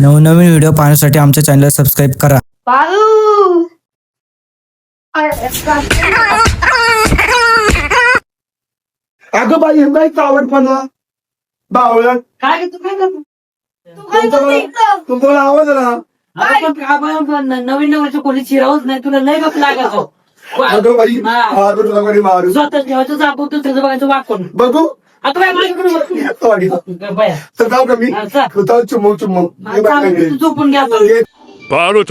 नवनवीन व्हिडिओ पाहण्यासाठी आमच्या चॅनल सबस्क्राईब करा. अगं बाई नाही आवडपणा बावळट. काय तू काय करतो? तुमचा आवाज आला. अगं पण आपण पण नवीन नवरच्या कोणी चिरावच नाही तुला लय गप लागतो अगं बाई हा. मारू स्वतः ठेवायचं जापवतो त्याचं बघायचं वाकून. बघू. तर जाऊ का मी? जा. होता चुमू चुमू बघ चालेल, काय तू झोपून घ्या आता. हे 바로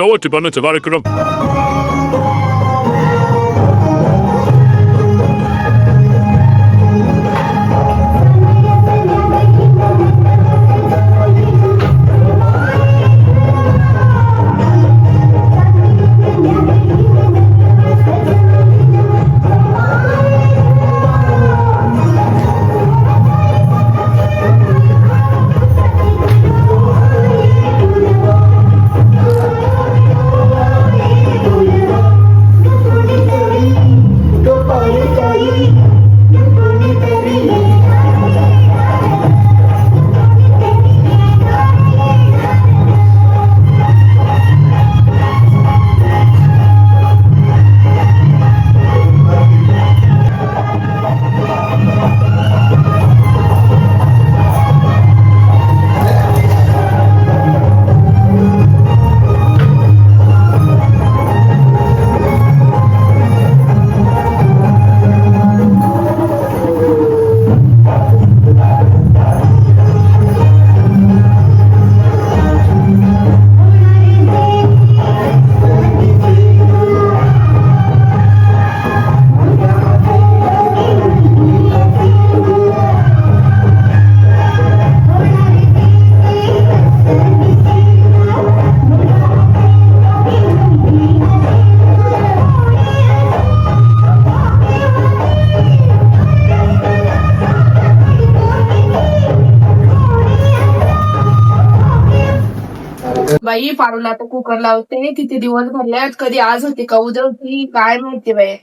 बाई पारूला आता कुकर लावते किती दिवस भरल्यात कधी आज होती का उद्या होती काय माहिती बाई.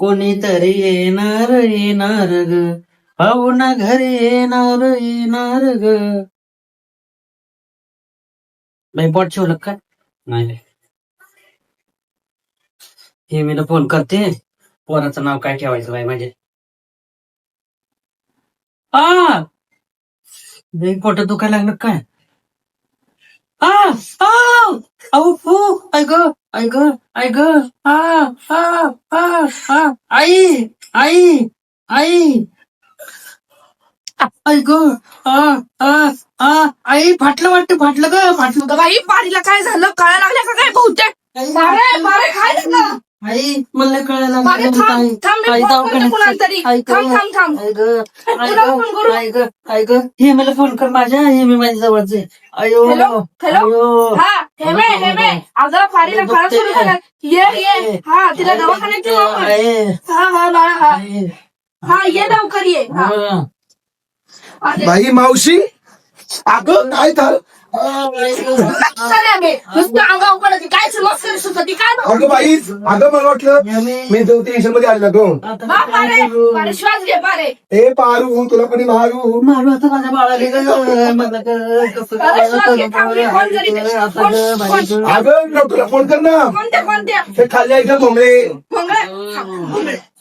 कोणीतरी येणार येणार ग. पाहुणा घरी येणार येणार ग. बाई पॉट ठेवलं का? नाही हे मी फोन करते. पोराचं नाव काय ठेवायचं बाई माझे आ! पोट दुखायला लागलं काय? आ आ आऊ फू ऐ ग ऐ ग ऐ ग आ आ आ आ आई आई आई. ऐ ग आ आ आ आई फाटलं वाटतं फाटलं ग फाटलं बाई पारीला काय झालं? कळायला लागल्या का काय बहुतेक? मारे मारे काय झालं आई मला कळायला मारे लागलं थांब. थांब मी फोन करते फोन करू? हे मला फोन कर माझ्या हे मी माझ्या जवळचे. अयो हॅलो हॅलो. हा हेमे हेमे पारीला कळा सुरू झाला. ये ये. हा तिला दवाखान्यात घेऊन आपण. आई. हा हा बाळा हा. हा ये लवकर ये. हा. अरे, बाई मावशी अगं काय झालं काय काय बा? अगं बाई अगं मला वाटलं मी दोन टेन्शनमध्ये आलेला श्वास घे ए पारू तुला कोणी मारू? मारू आता माझ्या बाळाला फोन. अगं डॉक्टरला फोन कर ना. कोणत्या कोणत्या ते खाली ऐकलं भोंगळे.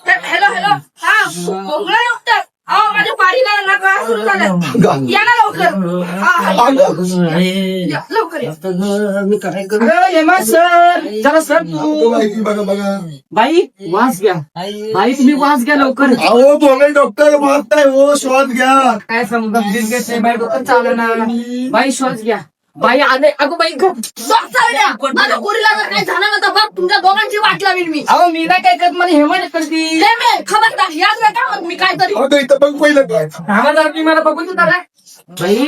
हॅलो हॅलो हा. भोंगळे डॉक्टर. अहो माझ्या पारीला नका सुरू झालं या ना लवकर हा हा या. अगं आई. या, लवकर या. आता ग, मी काय करू सर जरा सर अगं बाई बघा बघा बाई वास घ्या. बाई तुम्ही वास घ्या लवकर अहो भोंगळे डॉक्टर मारताय हो श्वास घ्या काय चाललं ना बाई श्वास घ्या बाई आले. अगो बाई द्या. माझ्या पोरीला जर काही झालं ना तर बघ तुमच्या दोघांची वाट लावीन मी. अहो मी नाही काय करत मला हेमत करती. हे मे खबरदार. याच नका मग मी काहीतरी अगं इथं बघ पहिलं काय. आवाज तुम्ही मला बघून देता काय? बाई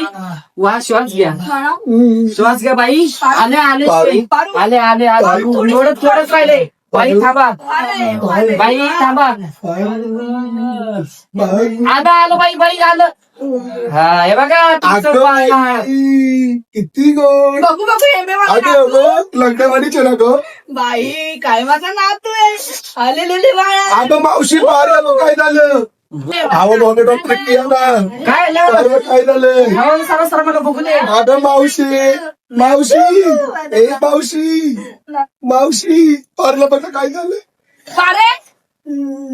वास श्वास घ्या. श्वास घ्या बाई. आले आले. पारू. पारू. आले आले आले. पारू. थोडं थोडंच राहिले. बाई थांबा. अरे, अरे. बाई थांबा. आलं आलं बाई बाई आलं. हा हे बघा तुमचं अगं बाळ. बाई, किती गोड. बघू बघू हे मे माझा अगं नातू. गं लग्नावाडीचे ना गं. बाई काय माझा नातू आहे? आलेले बाळा. अगं मावशी बाहेर आलो काय झालं? अहो डॉक्टर किया आलं? अरे काय झालं? हो, सर सर मला बघू दे अगं मावशी मावशी ए मावशी मावशी पारला बघा काय झालं? पारे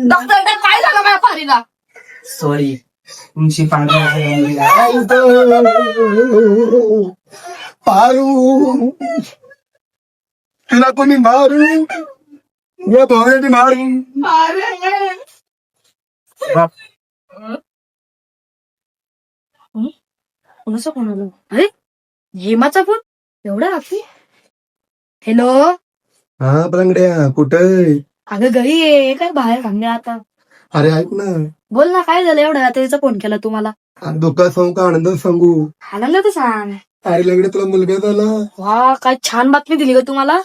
डॉक्टर काय झालं माझ्या पारीला. सॉरी तुमची पांढरी पारू तिला कोणी मारू या भावने मारू कोणाचा फोन आला अरे हेमाचा फोन एवढा रात्री हॅलो हा बलंगड्या कुठं अगं घरी ये काय बाहेर सांगणे आता अरे ऐक ना बोल ना काय झालं एवढा रात्रीचा फोन केला तुम्हाला? दुःखात सांगू का आनंदात सांगू? आनंद तर सांग. अरे लंगडे तुला मुलगा झाला. वा काय छान बातमी दिली ग तुम्हाला.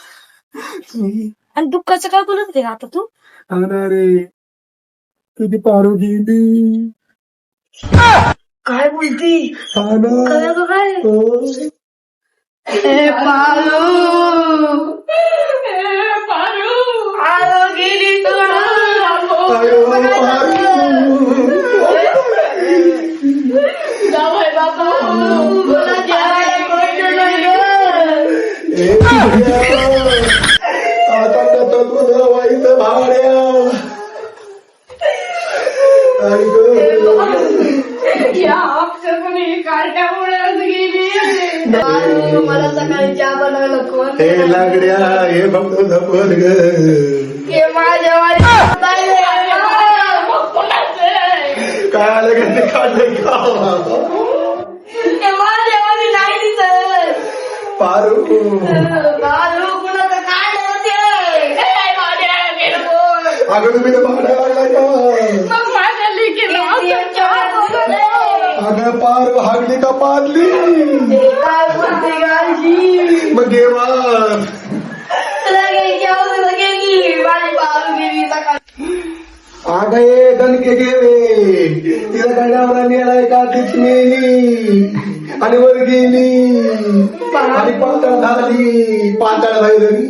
आणि दुःखाचं काय बोलत होते का आता तू? अरे तुझी पारू गेली. काय बोलती? काय गं काय? हो. पारू. मला सकाळी चहा बनवायला कोण हे लागड्या हे फक्त झपत ग हे माझ्या काय आलं का ते काढलं का हे माझ्या वाडी नाही दिसत पारू बाजू कुणाचं काय होते माझ्या गेलं कोण? अगं तुम्ही तर भाड्या लागलाय का मग माझ्या लेकीला असं बोलते. अगं पारू हागली का पारली काय बोलते गालजी? मग घेवा तुला घ्यायची. माझी गेली. अगं ये दणके गेले तिला गड्यावर नेलाय का तीच नेली आणि वर गेली. आणि पातळ झाली. पातळ झाली.